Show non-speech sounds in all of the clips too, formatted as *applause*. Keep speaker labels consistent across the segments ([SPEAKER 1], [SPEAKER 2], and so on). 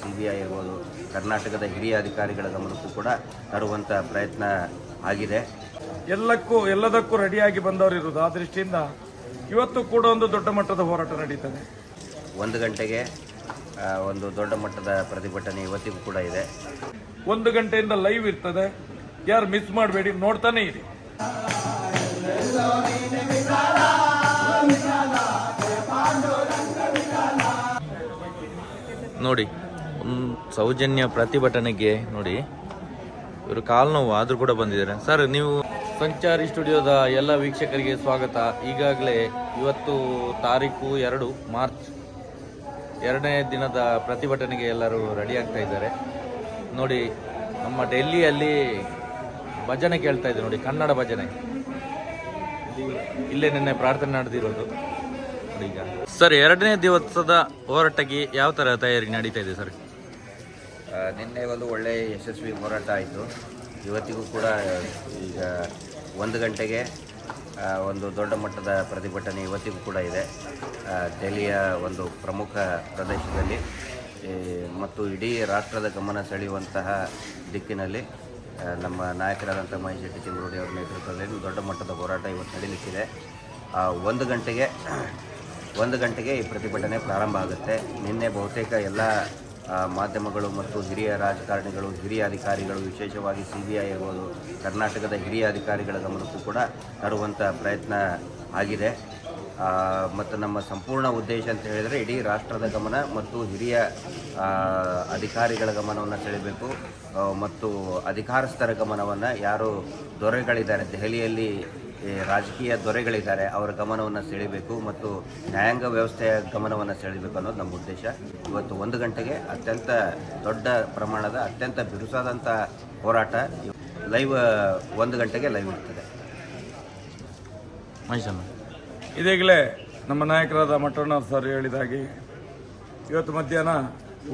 [SPEAKER 1] C B I ಇರ್ಬೋದು ಕರ್ನಾಟಕದ ಹಿರಿಯ ಅಧಿಕಾರಿಗಳ ಗಮನಕ್ಕೂ ಕೂಡ ತರುವಂಥ ಪ್ರಯತ್ನ ಆಗಿದೆ.
[SPEAKER 2] ಎಲ್ಲಕ್ಕೂ ಎಲ್ಲದಕ್ಕೂ ರೆಡಿಯಾಗಿ ಬಂದವರು ಇರುವುದು ಆ ದೃಷ್ಟಿಯಿಂದ ಇವತ್ತು ಕೂಡ ಒಂದು ದೊಡ್ಡ ಮಟ್ಟದ ಹೋರಾಟ ನಡೀತದೆ.
[SPEAKER 1] ಒಂದು ಗಂಟೆಗೆ ಒಂದು ದೊಡ್ಡ ಮಟ್ಟದ ಪ್ರತಿಭಟನೆ ಇವತ್ತಿಗೂ ಕೂಡ ಇದೆ.
[SPEAKER 2] ಒಂದು ಗಂಟೆಯಿಂದ ಲೈವ್ ಇರ್ತದೆ. ಯಾರು ಮಿಸ್ ಮಾಡಬೇಡಿ ನೋಡ್ತಾನೆ ಇರಿ.
[SPEAKER 3] ನೋಡಿ ಸೌಜನ್ಯ ಪ್ರತಿಭಟನೆಗೆ ನೋಡಿ. ಇವರು ಕಾಲು ನೋವು ಆದರೂ ಕೂಡ ಬಂದಿದ್ದಾರೆ. ಸರ್, ನೀವು ಸಂಚಾರಿ ಸ್ಟುಡಿಯೋದ ಎಲ್ಲ ವೀಕ್ಷಕರಿಗೆ ಸ್ವಾಗತ. ಈಗಾಗಲೇ ಇವತ್ತು ತಾರೀಕು ಎರಡು, ಮಾರ್ಚ್ ಎರಡನೇ ದಿನದ ಪ್ರತಿಭಟನೆಗೆ ಎಲ್ಲರೂ ರೆಡಿ ಆಗ್ತಾ ಇದ್ದಾರೆ. ನೋಡಿ, ನಮ್ಮ ಡೆಲ್ಲಿಯಲ್ಲಿ ಭಜನೆ ಕೇಳ್ತಾ ಇದೆ ನೋಡಿ, ಕನ್ನಡ ಭಜನೆ. ಇಲ್ಲಿ- ನಿನ್ನೆ ಪ್ರಾರ್ಥನೆ ನಡೆದಿರೋದು. ನೋಡಿ ಈಗ. ಸರ್, ಎರಡನೇ ದಿವಸದ ಹೋರಾಟಕ್ಕೆ ಯಾವ ಥರ ತಯಾರಿ ನಡೀತಾ ಇದೆ ಸರ್?
[SPEAKER 1] ನಿನ್ನೆ ಒಂದು ಒಳ್ಳೆಯ ಯಶಸ್ವಿ ಹೋರಾಟ ಆಯಿತು. ಇವತ್ತಿಗೂ ಕೂಡ ಈಗ ಒಂದು ಗಂಟೆಗೆ ಒಂದು ದೊಡ್ಡ ಮಟ್ಟದ ಪ್ರತಿಭಟನೆ ಇವತ್ತಿಗೂ ಕೂಡ ಇದೆ. ದೆಹಲಿಯ ಒಂದು ಪ್ರಮುಖ ಪ್ರದೇಶದಲ್ಲಿ ಮತ್ತು ಇಡೀ ರಾಷ್ಟ್ರದ ಗಮನ ಸೆಳೆಯುವಂತಹ ದಿಕ್ಕಿನಲ್ಲಿ ನಮ್ಮ ನಾಯಕರಾದಂಥ ಮಹೇಶ್ ಶೆಟ್ಟಿ ಚಿಂಗ್ರೋಡಿ ಅವರ ನೇತೃತ್ವದಲ್ಲಿ ದೊಡ್ಡ ಮಟ್ಟದ ಹೋರಾಟ ಇವತ್ತು ನಡೀಲಿಕ್ಕಿದೆ. ಒಂದು ಗಂಟೆಗೆ ಒಂದು ಗಂಟೆಗೆ ಈ ಪ್ರತಿಭಟನೆ ಪ್ರಾರಂಭ ಆಗುತ್ತೆ. ನಿನ್ನೆ ಬಹುತೇಕ ಎಲ್ಲ ಮಾಧ್ಯಮಗಳು ಮತ್ತು ಹಿರಿಯ ರಾಜಕಾರಣಿಗಳು, ಹಿರಿಯ ಅಧಿಕಾರಿಗಳು, ವಿಶೇಷವಾಗಿ ಸಿ ಬಿ ಐ ಇರ್ಬೋದು, ಕರ್ನಾಟಕದ ಹಿರಿಯ ಅಧಿಕಾರಿಗಳ ಗಮನಕ್ಕೂ ಕೂಡ ತರುವಂಥ ಪ್ರಯತ್ನ ಆಗಿದೆ. ಮತ್ತು ನಮ್ಮ ಸಂಪೂರ್ಣ ಉದ್ದೇಶ ಅಂತ ಹೇಳಿದರೆ ಇಡೀ ರಾಷ್ಟ್ರದ ಗಮನ ಮತ್ತು ಹಿರಿಯ ಅಧಿಕಾರಿಗಳ ಗಮನವನ್ನು ಸೆಳೆಯಬೇಕು ಮತ್ತು ಅಧಿಕಾರಸ್ಥರ ಗಮನವನ್ನು ಯಾರು ದೊರೆಗಳಿದ್ದಾರೆ, ದೆಹಲಿಯಲ್ಲಿ ರಾಜಕೀಯ ದೊರೆಗಳಿದ್ದಾರೆ ಅವರ ಗಮನವನ್ನು ಸೆಳೆಯಬೇಕು ಮತ್ತು ನ್ಯಾಯಾಂಗ ವ್ಯವಸ್ಥೆಯ ಗಮನವನ್ನು ಸೆಳೆಯಬೇಕು ಅನ್ನೋದು ನಮ್ಮ ಉದ್ದೇಶ. ಇವತ್ತು ಒಂದು ಗಂಟೆಗೆ ಅತ್ಯಂತ ದೊಡ್ಡ ಪ್ರಮಾಣದ ಅತ್ಯಂತ ಬಿರುಸಾದಂಥ ಹೋರಾಟ ಲೈವ್ ಒಂದು ಗಂಟೆಗೆ ಲೈವ್ ಇರ್ತದೆ.
[SPEAKER 2] ಇದೀಗಲೇ ನಮ್ಮ ನಾಯಕರಾದ ಮಠಣ್ಣ ಸರ್ ಹೇಳಿದ ಹಾಗೆ ಇವತ್ತು ಮಧ್ಯಾಹ್ನ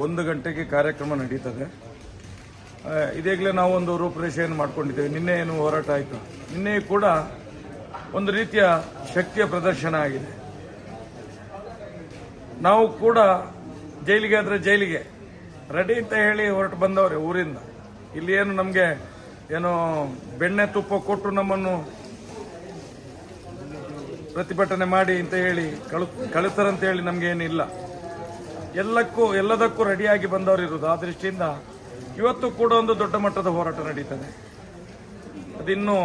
[SPEAKER 2] ಒಂದು ಗಂಟೆಗೆ ಕಾರ್ಯಕ್ರಮ ನಡೀತದೆ. ಇದೀಗಲೇ ನಾವು ಒಂದು ರೂಪರೇಷೆಯನ್ನು ಮಾಡ್ಕೊಂಡಿದ್ದೇವೆ. ನಿನ್ನೆ ಏನು ಹೋರಾಟ ಆಯಿತು? ನಿನ್ನೆ ಕೂಡ ಒಂದು ರೀತಿಯ ಶಕ್ತಿಯ ಪ್ರದರ್ಶನ ಆಗಿದೆ. ನಾವು ಕೂಡ ಜೈಲಿಗೆ ಆದರೆ ಜೈಲಿಗೆ. ರೆಡಿ ಅಂತ ಹೇಳಿ ಹೊರಟು ಬಂದವ್ರೆ ಊರಿಂದ. ಇಲ್ಲಿ ಏನು ನಮಗೆ ಏನೋ ಬೆಣ್ಣೆ ತುಪ್ಪ ಕೊಟ್ಟು ನಮ್ಮನ್ನು ಪ್ರತಿಭಟನೆ ಮಾಡಿ ಅಂತ ಹೇಳಿ ಕಳು ಕಳಿಸ್ತಾರಂತ ಹೇಳಿ ನಮಗೇನಿಲ್ಲ. ಎಲ್ಲಕ್ಕೂ, ಎಲ್ಲದಕ್ಕೂ ರೆಡಿಯಾಗಿ ಬಂದವರು ಇರುವುದು. ಆ ದೃಷ್ಟಿಯಿಂದ ಇವತ್ತು ಕೂಡ ಒಂದು ದೊಡ್ಡ ಮಟ್ಟದ ಹೋರಾಟ ನಡೀತದೆ. ಅದಿನ್ನು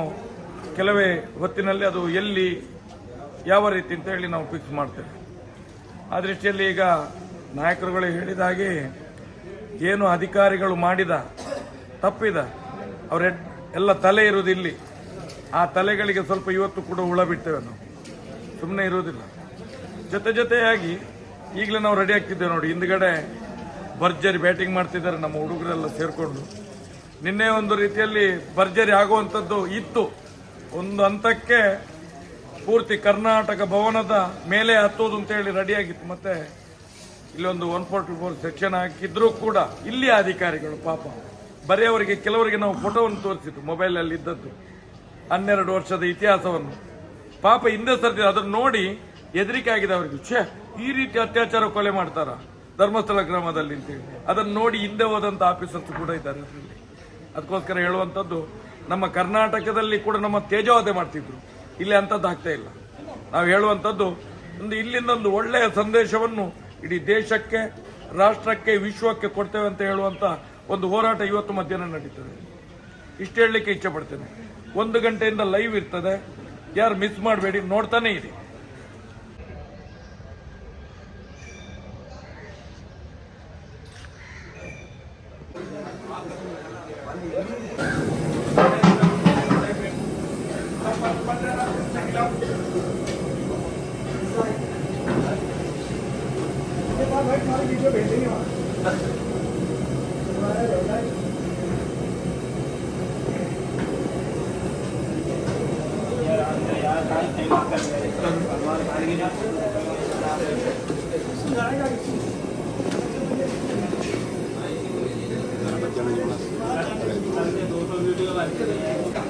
[SPEAKER 2] ಕೆಲವೇ ಹೊತ್ತಿನಲ್ಲಿ ಅದು ಎಲ್ಲಿ, ಯಾವ ರೀತಿ ಅಂತ ಹೇಳಿ ನಾವು ಫಿಕ್ಸ್ ಮಾಡ್ತೇವೆ. ಆ ದೃಷ್ಟಿಯಲ್ಲಿ ಈಗ ನಾಯಕರುಗಳು ಹೇಳಿದ ಹಾಗೆ ಏನು ಅಧಿಕಾರಿಗಳು ಮಾಡಿದ, ತಪ್ಪಿದ, ಅವರ ಎಲ್ಲ ತಲೆ ಇರುವುದು ಇಲ್ಲಿ ಆ ತಲೆಗಳಿಗೆ ಸ್ವಲ್ಪ ಇವತ್ತು ಕೂಡ ಹುಳ ಬಿಡ್ತೇವೆ ನಾವು. ಸುಮ್ಮನೆ ಇರುವುದಿಲ್ಲ. ಜೊತೆ ಜೊತೆಯಾಗಿ ಈಗಲೇ ನಾವು ರೆಡಿ ಆಗ್ತಿದ್ದೇವೆ ನೋಡಿ, ಹಿಂದ್ಗಡೆ ಭರ್ಜರಿ ಬ್ಯಾಟಿಂಗ್ ಮಾಡ್ತಿದ್ದಾರೆ ನಮ್ಮ ಹುಡುಗರೆಲ್ಲ ಸೇರಿಕೊಂಡು. ನಿನ್ನೆ ಒಂದು ರೀತಿಯಲ್ಲಿ ಭರ್ಜರಿ ಆಗುವಂಥದ್ದು ಇತ್ತು. ಒಂದು ಹಂತಕ್ಕೆ ಪೂರ್ತಿ ಕರ್ನಾಟಕ ಭವನದ ಮೇಲೆ ಹತ್ತೋದು ಅಂತ ಹೇಳಿ ರೆಡಿಯಾಗಿತ್ತು ಮತ್ತೆ ಇಲ್ಲೊಂದು ಒನ್ ಫೋರ್ಟಿ ಫೋರ್ ಸೆಕ್ಷನ್ ಹಾಕಿದ್ರೂ ಕೂಡ ಇಲ್ಲಿ ಅಧಿಕಾರಿಗಳು ಪಾಪ, ಬರೆಯವರಿಗೆ, ಕೆಲವರಿಗೆ ನಾವು ಫೋಟೋವನ್ನು ತೋರಿಸಿದ್ದು ಮೊಬೈಲಲ್ಲಿ ಇದ್ದದ್ದು. ಹನ್ನೆರಡು ವರ್ಷದ ಇತಿಹಾಸವನ್ನು. ಪಾಪ ಹಿಂದೆ ಸರ್ತಿ ಅದನ್ನು ನೋಡಿ ಹೆದರಿಕೆ ಆಗಿದೆ ಅವರಿಗೆ. ಛೇ, ಈ ರೀತಿ ಅತ್ಯಾಚಾರ ಕೊಲೆ ಮಾಡ್ತಾರ? ಧರ್ಮಸ್ಥಳ ಗ್ರಾಮದಲ್ಲಿ ಅಂತೇಳಿ ಅದನ್ನು ನೋಡಿ ಹಿಂದೆ ಹೋದಂಥ ಆಫೀಸರ್ಸ್ ಕೂಡ ಇದ್ದಾರೆ ಅದಕ್ಕೋಸ್ಕರ ಹೇಳುವಂಥದ್ದು ನಮ್ಮ ಕರ್ನಾಟಕದಲ್ಲಿ ಕೂಡ ನಮ್ಮ ತೇಜೋವಧೆ ಮಾಡ್ತಿದ್ರು. ಇಲ್ಲಿ ಅಂಥದ್ದು ಆಗ್ತಾ ಇಲ್ಲ. ನಾವು ಹೇಳುವಂಥದ್ದು, ಒಂದು ಇಲ್ಲಿಂದ ಒಂದು ಒಳ್ಳೆಯ ಸಂದೇಶವನ್ನು ಇಡೀ ದೇಶಕ್ಕೆ, ರಾಷ್ಟ್ರಕ್ಕೆ, ವಿಶ್ವಕ್ಕೆ ಕೊಡ್ತೇವೆ ಅಂತ ಹೇಳುವಂತ ಒಂದು ಹೋರಾಟ ಇವತ್ತು ಮಧ್ಯಾಹ್ನ ನಡೀತದೆ. ಇಷ್ಟು ಹೇಳಲಿಕ್ಕೆ ಇಚ್ಛೆ ಪಡ್ತೇನೆ. ಒಂದು ಗಂಟೆಯಿಂದ ಲೈವ್ ಇರ್ತದೆ. ಯಾರು ಮಿಸ್ ಮಾಡಬೇಡಿ, ನೋಡ್ತಾನೆ ಇರಿ बच्चा नहीं बना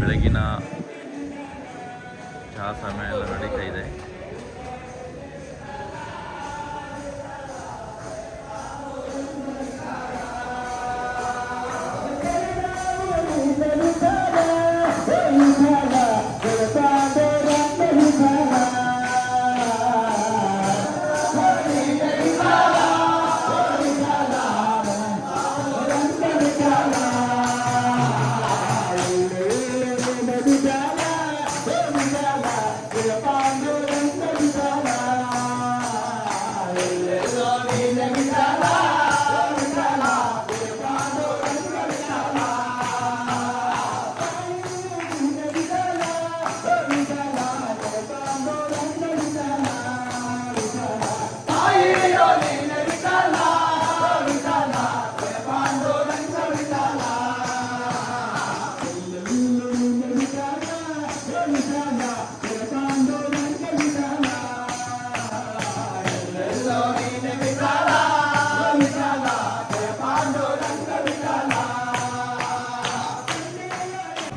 [SPEAKER 3] ಬೆಳಗಿನ ಚಹಾ ಸಮಯ ಎಲ್ಲ ನಡೀತಾ ಇದೆ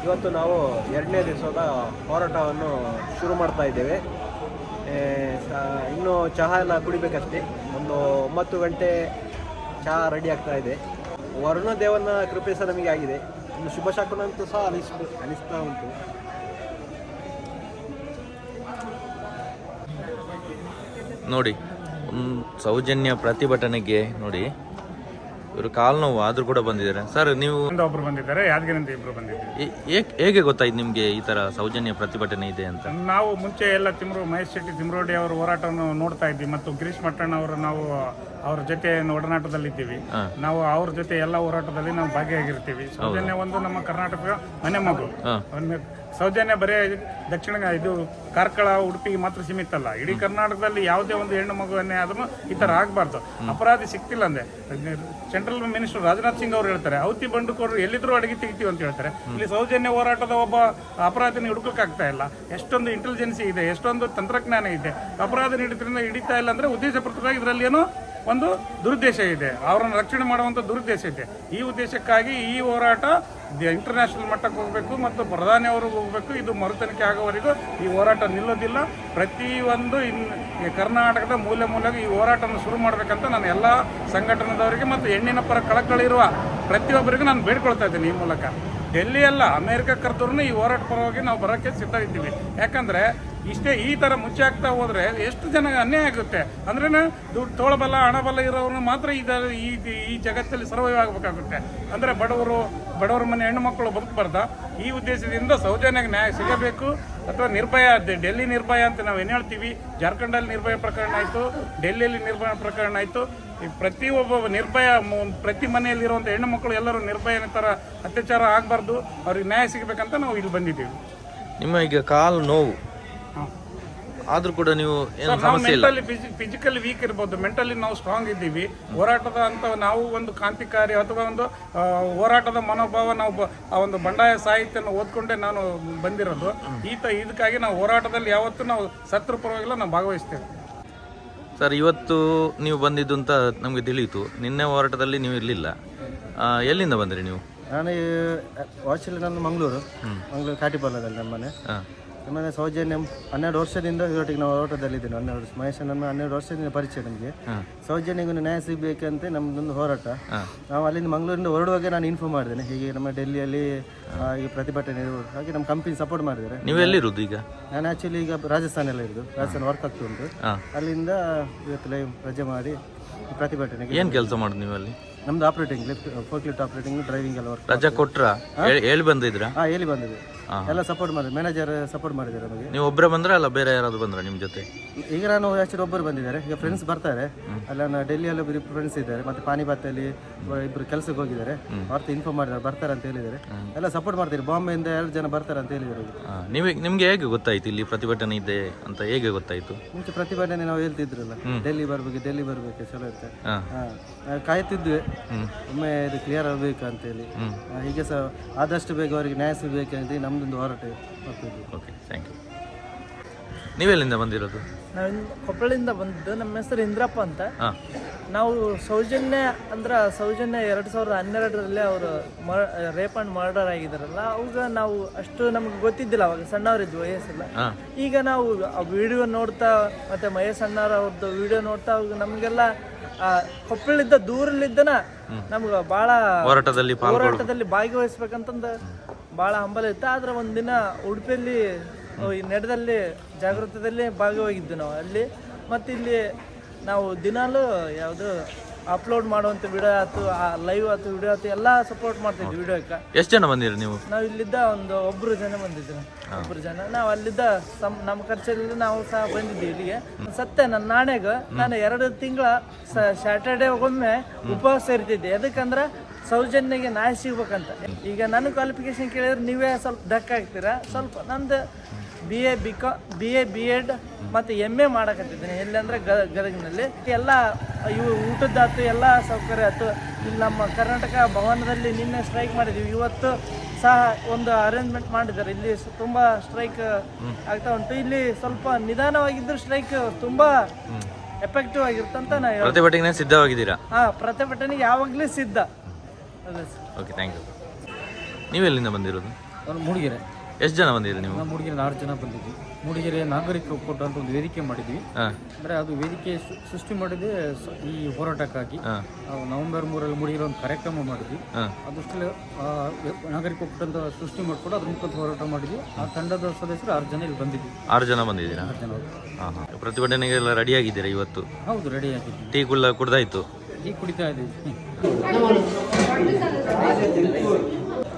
[SPEAKER 4] ಇವತ್ತು ನಾವು ಎರಡನೇ ದಿವಸದ ಹೋರಾಟವನ್ನು ಶುರು ಮಾಡ್ತಾ ಇದ್ದೇವೆ. ಇನ್ನೂ ಚಹಾ ಎಲ್ಲ ಕುಡಿಬೇಕಷ್ಟೇ. ಒಂದು ಒಂಬತ್ತು ಗಂಟೆ ಚಹಾ ರೆಡಿ ಆಗ್ತಾ ಇದೆ. ವರುಣ ದೇವನ ಕೃಪೆ ಸಹ ನಮಗೆ ಆಗಿದೆ. ಇನ್ನು ಶುಭ ಅಂತೂ ಸಹ ಅನಿಸ್ ಅನಿಸ್ತಾ ಉಂಟು.
[SPEAKER 3] ನೋಡಿ ಸೌಜನ್ಯ ಪ್ರತಿಭಟನೆಗೆ ನೋಡಿ. ಇವರು ಕಾಲು ನೋವು ಆದ್ರೂ ಕೂಡ ಬಂದಿದ್ದಾರೆ. ಸರ್ ನೀವು
[SPEAKER 5] ಒಬ್ರು ಬಂದಿದ್ದಾರೆ ಯಾದಗಿರಿಂದ ಇಬ್ರು ಬಂದಿದ್ದಾರೆ
[SPEAKER 3] ಹೇಗೆ ಗೊತ್ತಾಯ್ತು ನಿಮಗೆ ಈ ತರ ಸೌಜನ್ಯ ಪ್ರತಿಭಟನೆ ಇದೆ ಅಂತ?
[SPEAKER 5] ನಾವು ಮುಂಚೆ ಎಲ್ಲ ತಿಮ್ರು ಮಹೇಶ್ ಶೆಟ್ಟಿ ತಿಮ್ರೋಡಿ ಅವರ ಹೋರಾಟವನ್ನು ನೋಡ್ತಾ ಇದ್ವಿ ಮತ್ತು ಗಿರೀಶ್ ಮಟ್ಟಣ್ಣ ಅವರು ನಾವು ಅವ್ರ ಜೊತೆ ಒಡನಾಟದಲ್ಲಿ
[SPEAKER 3] ಇದ್ದೀವಿ
[SPEAKER 5] ನಾವು ಅವ್ರ ಜೊತೆ ಎಲ್ಲ ಹೋರಾಟದಲ್ಲಿ ನಾವು ಭಾಗಿಯಾಗಿರ್ತೀವಿ. ಸೌಜನ್ಯ ಒಂದು ನಮ್ಮ ಕರ್ನಾಟಕ ಮನೆ ಮಗು. ಸೌಜನ್ಯ ಬರೇ ದಕ್ಷಿಣ ಇದು ಕಾರ್ಕಳ ಉಡುಪಿಗೆ ಮಾತ್ರ ಸೀಮಿತ ಅಲ್ಲ. ಇಡೀ ಕರ್ನಾಟಕದಲ್ಲಿ ಯಾವುದೇ ಒಂದು ಹೆಣ್ಣು ಮಗುವನ್ನೇ ಆದ್ರೂ ಈ ತರ ಆಗಬಾರ್ದು. ಅಪರಾಧಿ ಸಿಕ್ತಿಲ್ಲ ಅಂದ್ರೆ. ಸೆಂಟ್ರಲ್ ಮಿನಿಸ್ಟರ್ ರಾಜನಾಥ್ ಸಿಂಗ್ ಅವರು ಹೇಳ್ತಾರೆ ಔತಿ ಬಂಡುಕೋರು ಎಲ್ಲಿದ್ರು ಅಡಿಗೆ ತೆಗಿತೀವಿ ಅಂತ ಹೇಳ್ತಾರೆ. ಇಲ್ಲಿ ಸೌಜನ್ಯ ಹೋರಾಟದ ಒಬ್ಬ ಅಪರಾಧಿನ ಹುಡುಕಕ್ಕೆ ಆಗ್ತಾ ಇಲ್ಲ. ಎಷ್ಟೊಂದು ಇಂಟೆಲಿಜೆನ್ಸಿ ಇದೆ ಎಷ್ಟೊಂದು ತಂತ್ರಜ್ಞಾನ ಇದೆ. ಅಪರಾಧ ಹಿಡಿದ್ರಿಂದ ಹಿಡಿತಾ ಇಲ್ಲ ಅಂದ್ರೆ ಉದ್ದೇಶಪೂರ್ವಕವಾಗಿ ಇದರಲ್ಲಿ ಏನೋ? ಒಂದು ದುರುದ್ದೇಶ ಇದೆ. ಅವರನ್ನು ರಕ್ಷಣೆ ಮಾಡುವಂಥ ದುರುದ್ದೇಶ ಇದೆ. ಈ ಉದ್ದೇಶಕ್ಕಾಗಿ ಈ ಹೋರಾಟ ಇಂಟರ್ನ್ಯಾಷನಲ್ ಮಟ್ಟಕ್ಕೆ ಹೋಗಬೇಕು ಮತ್ತು ಪ್ರಧಾನಿ ಅವ್ರಿಗೆ ಹೋಗಬೇಕು. ಇದು ಮರುತನಿಕೆ ಆಗೋವರೆಗೂ ಈ ಹೋರಾಟ ನಿಲ್ಲೋದಿಲ್ಲ. ಪ್ರತಿಯೊಂದು ಇನ್ ಕರ್ನಾಟಕದ ಮೂಲೆ ಮೂಲೆಗೂ ಈ ಹೋರಾಟವನ್ನು ಶುರು ಮಾಡಬೇಕಂತ ನಾನು ಎಲ್ಲ ಸಂಘಟನೆದವರಿಗೆ ಮತ್ತು ಹೆಣ್ಣಿನ ಪರ ಕಳಕಳಿರುವ ಪ್ರತಿಯೊಬ್ಬರಿಗೂ ನಾನು ಬೇಡ್ಕೊಳ್ತಾ ಇದ್ದೀನಿ ಈ ಮೂಲಕ. ದೆಲ್ಲಿ ಅಲ್ಲ, ಅಮೆರಿಕ ಕರೆದ್ರೂ ಈ ಹೋರಾಟ ಪರವಾಗಿ ನಾವು ಬರೋಕ್ಕೆ ಸಿದ್ಧ ಇದ್ದೀವಿ ಯಾಕಂದ್ರೆ ಇಷ್ಟೇ ಈ ತರ ಮುಚ್ಚಿ ಆಗ್ತಾ ಹೋದರೆ ಎಷ್ಟು ಜನ ಅನ್ಯಾಯ ಆಗುತ್ತೆ? ಅಂದ್ರೆ ದುಡ್ಡು ತೋಳಬಲ್ಲ ಹಣಬಲ ಇರೋರು ಮಾತ್ರ ಈ ಈ ಜಗತ್ತಲ್ಲಿ ಸರ್ವೈವ್ ಆಗಬೇಕಾಗುತ್ತೆ. ಅಂದ್ರೆ ಬಡವರು, ಬಡವರ ಮನೆ ಹೆಣ್ಣು ಮಕ್ಕಳು ಬದುಕಬಾರ್ದ? ಈ ಉದ್ದೇಶದಿಂದ ಸೌಜನ್ಯಕ್ಕೆ ನ್ಯಾಯ ಸಿಗಬೇಕು ಅಥವಾ ನಿರ್ಭಯ ಡೆಲ್ಲಿ ನಿರ್ಭಯ ಅಂತ ನಾವು ಏನು ಹೇಳ್ತೀವಿ? ಜಾರ್ಖಂಡಲ್ಲಿ ನಿರ್ಭಯ ಪ್ರಕರಣ ಆಯಿತು, ಡೆಲ್ಲಿಯಲ್ಲಿ ನಿರ್ಭಯ ಪ್ರಕರಣ ಆಯಿತು. ಪ್ರತಿಯೊಬ್ಬ ನಿರ್ಭಯ ಪ್ರತಿ ಮನೆಯಲ್ಲಿರುವಂಥ ಹೆಣ್ಣು ಮಕ್ಕಳು ಎಲ್ಲರೂ ನಿರ್ಭಯನ ಥರ ಅತ್ಯಾಚಾರ ಆಗಬಾರ್ದು. ಅವ್ರಿಗೆ ನ್ಯಾಯ ಸಿಗಬೇಕಂತ ನಾವು ಇಲ್ಲಿ ಬಂದಿದ್ದೀವಿ.
[SPEAKER 3] ನಿಮ್ಮ ಈಗ ಕಾಲು ನೋವು. ಆದರೂ ಕೂಡ ನೀವು ಏನು ಸಮಸ್ಯೆ ಇಲ್ಲ.
[SPEAKER 5] ಮೆಂಟಲಿ ಫಿಸಿಕಲಿ ವೀಕ್ ಇರ್ಬೋದು. ಮೆಂಟಲಿ ನಾವು ಸ್ಟ್ರಾಂಗ್ ಇದ್ದೀವಿ. ಹೋರಾಟದ ಅಂತ ನಾವು ಒಂದು ಕಾಂತಿಕಾರಿ ಅಥವಾ ಒಂದು ಹೋರಾಟದ ಮನೋಭಾವ ನಾವು ಬ- ಆ ಒಂದು ಬಂಡಾಯ ಸಾಹಿತ್ಯನ ಓದ್ಕೊಂಡೇ ನಾನು ಬಂದಿರೋದು. ಈತ ಇದಕ್ಕಾಗಿ ನಾವು ಹೋರಾಟದಲ್ಲಿ ಯಾವತ್ತೂ ನಾವು ಸತ್ರ ಪರವಾಗಿಲ್ಲ ನಾವು ಭಾಗವಹಿಸ್ತೇವೆ.
[SPEAKER 3] ಸರ್ ಇವತ್ತು ನೀವು ಬಂದಿದ್ದು ಅಂತ ನಮಗೆ ತಿಳಿಯಿತು. ನಿನ್ನೆ ಹೋರಾಟದಲ್ಲಿ ನೀವು ಇರಲಿಲ್ಲ. ಎಲ್ಲಿಂದ ಬಂದ್ರಿ ನೀವು?
[SPEAKER 4] ನಾನು ವಾಚಲ್ಲಿ ನಾನು ಮಂಗಳೂರು. ಮಂಗಳೂರು ಕಾಟಿಪಾಲದಲ್ಲಿ ನಮ್ಮ ಮನೆ
[SPEAKER 3] ಹಾಂ.
[SPEAKER 4] ನಮ್ಮನೆ ಸೌಜನ್ಯ ಹನ್ನೆರಡು ವರ್ಷದಿಂದ ಇವರೊಟ್ಟಿಗೆ ನಾವು ಹೋರಾಟದಲ್ಲಿದ್ದೇನೆ ಹನ್ನೆರಡು ವರ್ಷ ಮಹೇಶ್ ನಮ್ಮ ಹನ್ನೆರಡು ವರ್ಷದಿಂದ ಪರಿಚಯ ನಮಗೆ. ಸೌಜನ್ಯಗೂ ನ್ಯಾಯ ಸಿಗಬೇಕಂತ ನಮ್ಮದೊಂದು ಹೋರಾಟ. ನಾವು ಅಲ್ಲಿಂದ ಮಂಗಳೂರಿಂದ ಹೊರಡುವಾಗ ನಾನು ಇನ್ಫಾರ್ಮ್ ಮಾಡಿದ್ದೇನೆ. ಹೀಗೆ ನಮ್ಮ ಡೆಲ್ಲಿಯಲ್ಲಿ ಈ ಪ್ರತಿಭಟನೆ ಇರುವುದು ಹಾಗೆ ನಮ್ಮ ಕಂಪನಿ ಸಪೋರ್ಟ್ ಮಾಡಿದ್ದಾರೆ.
[SPEAKER 3] ನೀವು ಎಲ್ಲಿರೋದು ಈಗ?
[SPEAKER 4] ನಾನು ಆ್ಯಕ್ಚುಲಿ ಈಗ ರಾಜಸ್ಥಾನಲ್ಲಿ ಇರೋದು. ರಾಜಸ್ಥಾನ ವರ್ಕ್ ಆಗ್ತಾ ಉಂಟು. ಅಲ್ಲಿಂದ ಇವತ್ತು ಲೈವ್ ರಜೆ ಮಾಡಿ ಪ್ರತಿಭಟನೆಗೆ
[SPEAKER 3] ಏನು ಕೆಲಸ ಮಾಡೋದು ನೀವು ಅಲ್ಲಿ?
[SPEAKER 4] ನಮ್ದು operating lift fork lift operating driving ಎಲ್ಲ ವರ್ಕ್
[SPEAKER 3] ರಜೆ ಕೊಟ್ರಾ? ಹೇಳಿ ಬಂದಿದ್ರಾ?
[SPEAKER 4] ಹಾಂ ಹೇಳಿ ಬಂದಿದೆ ಎಲ್ಲ ಸಪೋರ್ಟ್ ಮಾಡಿದ್ರು. ಮ್ಯಾನೇಜರ್ ಸಪೋರ್ಟ್ ಮಾಡಿದ್ದಾರೆ ನಮಗೆ.
[SPEAKER 3] ನೀವು ಒಬ್ಬರೇ ಬಂದ್ರೆ ಅಲ್ಲ ಬೇರೆ ಯಾರಾದ್ರು ಬಂದ್ರೆ ನಿಮ್ಮ ಜೊತೆ?
[SPEAKER 4] ಈಗ ನಾನು ಆ್ಯಕ್ಚುಲಿ ಒಬ್ಬರು ಬಂದಿದ್ದಾರೆ. ಈಗ ಫ್ರೆಂಡ್ಸ್ ಬರ್ತಾರೆ. ಅಲ್ಲ ನಾನು ಡೆಲ್ಲಿಯಲ್ಲಿ ಒಬ್ಬರು ಫ್ರೆಂಡ್ಸ್ ಇದ್ದಾರೆ. ಮತ್ತೆ ಪಾನಿಪತ್ತಲ್ಲಿ ಇಬ್ಬರು ಕೆಲಸಕ್ಕೆ ಹೋಗಿದ್ದಾರೆ. ಅವ್ರದ್ದು ಇನ್ಫಾರ್ಮ್ ಮಾಡಿದ್ದಾರೆ ಬರ್ತಾರೆ ಅಂತ ಹೇಳಿದ್ದಾರೆ. ಎಲ್ಲ ಸಪೋರ್ಟ್ ಮಾಡ್ತಾರೆ ಬಾಂಬೆಯಿಂದ ಎರಡು ಜನ ಬರ್ತಾರೆ ಅಂತ ಹೇಳಿದ್ದಾರೆ
[SPEAKER 3] ನೀವು ನಿಮಗೆ ಹೇಗೆ ಗೊತ್ತಾಯ್ತು ಇಲ್ಲಿ ಪ್ರತಿಭಟನೆ ಇದೆ ಅಂತ ಹೇಗೆ ಗೊತ್ತಾಯ್ತು?
[SPEAKER 4] ಮುಂಚೆ ಪ್ರತಿಭಟನೆ ನಾವು ಹೇಳ್ತಿದ್ರಲ್ಲ. ಡೆಲ್ಲಿ ಬರ್ಬೇಕು ಡೆಲ್ಲಿ ಬರ್ಬೇಕು ಚಲೋ ಇರುತ್ತೆ. ಕಾಯ್ತಿದ್ವಿ ಒಮ್ಮೆ ಇದು ಕ್ಲಿಯರ್ ಆಗಬೇಕು ಅಂತೇಳಿ ಹೀಗೆ ಸಹ ಆದಷ್ಟು ಬೇಗ ಅವರಿಗೆ ನ್ಯಾಯ ಸಿಗಬೇಕಂತ ನಮ್ದೊಂದು ಹೋರಾಟ ಬರ್ತಿದ್ವಿ.
[SPEAKER 3] ಓಕೆ ಥ್ಯಾಂಕ್ ಯು ನೀವೆಲ್ಲಿಂದ ಬಂದಿರೋದು?
[SPEAKER 6] ನಾವು ಕೊಪ್ಪಳಿಂದ ಬಂದಿದ್ದು. ನಮ್ಮ ಹೆಸರು ಇಂದ್ರಪ್ಪ ಅಂತ.
[SPEAKER 3] ಹಾಂ.
[SPEAKER 6] ನಾವು ಸೌಜನ್ಯ ಅಂದ್ರೆ ಸೌಜನ್ಯ ಎರಡು ಸಾವಿರದ ಹನ್ನೆರಡರಲ್ಲಿ ಅವರು ರೇಪ್ ಅಂಡ್ ಮರ್ಡರ್ ಆಗಿದಾರಲ್ಲ ಅವಾಗ ನಾವು ಅಷ್ಟು ನಮ್ಗೆ ಗೊತ್ತಿದ್ದಿಲ್ಲ ಅವಾಗ ಸಣ್ಣವರಿದ್ವಿ ವಯಸ್ಸೆಲ್ಲ. ಈಗ ನಾವು ಆ ವಿಡಿಯೋ ನೋಡ್ತಾ ಮತ್ತೆ ಮಹೇಶ್ ಅಣ್ಣಾರ ಅವ್ರದ್ದು ವಿಡಿಯೋ ನೋಡ್ತಾ ಅವಾಗ ನಮಗೆಲ್ಲ ಕೊಪ್ಪಳಿದ್ದ ದೂರಲ್ಲಿದ್ದನ ನಮ್ಗೆ ಭಾಳ
[SPEAKER 3] ಹೋರಾಟದಲ್ಲಿ
[SPEAKER 6] ಹೋರಾಟದಲ್ಲಿ ಭಾಗವಹಿಸ್ಬೇಕಂತಂದು ಭಾಳ ಹಂಬಲ ಇತ್ತು ಆದ್ರೆ ಒಂದಿನ ಉಡುಪಿಯಲ್ಲಿ ಈ ನಡೆದಲ್ಲಿ ಜಾಗೃತದಲ್ಲಿ ಭಾಗವಾಗಿದ್ದು ನಾವು. ಅಲ್ಲಿ ಮತ್ತು ಇಲ್ಲಿ ನಾವು ದಿನಾಲೂ ಯಾವುದು ಅಪ್ಲೋಡ್ ಮಾಡುವಂಥ ವಿಡಿಯೋ ಆಯ್ತು ಲೈವ್ ಆಯ್ತು ವಿಡಿಯೋ ಆಯ್ತು ಎಲ್ಲ ಸಪೋರ್ಟ್ ಮಾಡ್ತಿದ್ವಿ ವಿಡಿಯೋಕ್ಕೆ
[SPEAKER 3] ಎಷ್ಟು ಜನ ಬಂದಿರಿ ನೀವು?
[SPEAKER 6] ನಾವು ಇಲ್ಲಿದ್ದ ಒಂದು ಒಬ್ಬರು ಜನ ಬಂದಿದ್ರು. ಒಬ್ಬರು ಜನ. ನಾವು ಅಲ್ಲಿದ್ದ ಸಮ್ ನಮ್ಮ ಖರ್ಚಲ್ಲಿ ನಾವು ಸಹ ಬಂದಿದ್ವಿ ಇಲ್ಲಿಗೆ. ಸತ್ಯ ನನ್ನ ನಾಣ್ಯಾಗ ನಾನು ಎರಡು ತಿಂಗಳ ಸ್ಯಾಟರ್ಡೇ ಒಮ್ಮೆ ಉಪವಾಸ ಇರ್ತಿದ್ದೆ. ಎದಕ್ಕಂದ್ರೆ ಸೌಜನ್ಯಗೆ ನಾಯಿ ಸಿಗ್ಬೇಕಂತ. ಈಗ ನನ್ನ ಕ್ವಾಲಿಫಿಕೇಶನ್ ಕೇಳಿದ್ರೆ ನೀವೇ ಸ್ವಲ್ಪ ಧಕ್ಕ ಆಗ್ತೀರಾ? ಸ್ವಲ್ಪ ನಂದು ಬಿ ಎ ಬಿ ಕಾ ಬಿ ಎ ಬಿ ಎಡ್ ಮತ್ತು ಎಂ ಎ ಮಾಡಕತ್ತಿದ್ದೀನಿ. ಎಲ್ಲಿ ಅಂದರೆ ಗದಗಿನಲ್ಲಿ. ಎಲ್ಲ ಇವು ಊಟದ್ದಾಯ್ತು ಎಲ್ಲ ಸೌಕರ್ಯ ಆಯ್ತು. ಇಲ್ಲಿ ನಮ್ಮ ಕರ್ನಾಟಕ ಭವನದಲ್ಲಿ ನಿನ್ನೆ ಸ್ಟ್ರೈಕ್ ಮಾಡಿದ್ದೀವಿ ಇವತ್ತು ಸಹ ಒಂದು ಅರೇಂಜ್ಮೆಂಟ್ ಮಾಡಿದ್ದಾರೆ. ಇಲ್ಲಿ ತುಂಬ ಸ್ಟ್ರೈಕ್ ಆಗ್ತಾ ಉಂಟು. ಇಲ್ಲಿ ಸ್ವಲ್ಪ ನಿಧಾನವಾಗಿದ್ದರೂ ಸ್ಟ್ರೈಕ್ ತುಂಬ ಎಫೆಕ್ಟಿವ್ ಆಗಿರ್ತಂತ ನಾ
[SPEAKER 3] ಪ್ರತಿಭಟನೆ ಸಿದ್ಧವಾಗಿದ್ದೀರಾ?
[SPEAKER 6] ಹಾಂ ಪ್ರತಿಭಟನೆಗೆ ಯಾವಾಗಲೂ ಸಿದ್ಧ.
[SPEAKER 3] ಓಕೆ ಥ್ಯಾಂಕ್ ಯು ನೀವೆಲ್ಲಿಂದ ಬಂದಿರೋದು?
[SPEAKER 7] ನಾನು ಮೂಡಿಗೆರೆ.
[SPEAKER 3] ಎಷ್ಟು ಜನ ಬಂದಿರಿ ನೀವು?
[SPEAKER 7] ನಾವು ಮೂಡಿಗೆರೆ ಆರು ಜನ ಬಂದಿದ್ವಿ. ಮೂಡಿಗೆರೆ ನಾಗರಿಕ ಒಕ್ಕೂಟ ಅಂತ ಒಂದು ವೇದಿಕೆ ಮಾಡಿದ್ವಿ.
[SPEAKER 3] ಹಾಂ.
[SPEAKER 7] ಅಂದರೆ ಅದು ವೇದಿಕೆ ಸೃ- ಸೃಷ್ಟಿ ಮಾಡಿದೆ ಸ- ಈ ಹೋರಾಟಕ್ಕಾಗಿ. ನವೆಂಬರ್ ಮೂರಲ್ಲಿ ಮೂಡಿಗೆರೆ ಒಂದು ಕಾರ್ಯಕ್ರಮ ಮಾಡಿದ್ವಿ.
[SPEAKER 3] ಹಾಂ.
[SPEAKER 7] ಅದಷ್ಟೇ ನಾಗರಿಕ ಒಕ್ಕೂಟ ಅಂತ ಸೃಷ್ಟಿ ಮಾಡಿಕೊಂಡು ಅದ್ರ ಮುಖಾಂತರ ಹೋರಾಟ ಮಾಡಿದ್ವಿ. ಆ ತಂಡದ ಸದಸ್ಯರು ಆರು ಜನ ಇಲ್ಲಿ ಬಂದಿದ್ವಿ.
[SPEAKER 3] ಆರು ಜನ ಬಂದಿದ್ದೀರಾ?
[SPEAKER 7] ಆರು ಜನ
[SPEAKER 3] ಹಾಂ ಹಾಂ. ಪ್ರತಿಭಟನೆಗೆಲ್ಲ ರೆಡಿ ಆಗಿದ್ದೀರಾ ಇವತ್ತು?
[SPEAKER 7] ಹೌದು ರೆಡಿ ಆಗಿದ್ದೀವಿ
[SPEAKER 3] ಟೀ ಕುಲ್ಲ ಕುಡ್ದಾಯ್ತು?
[SPEAKER 7] ಟೀ ಕುಡಿತಾ ಇದ್ದೀವಿ. *laughs*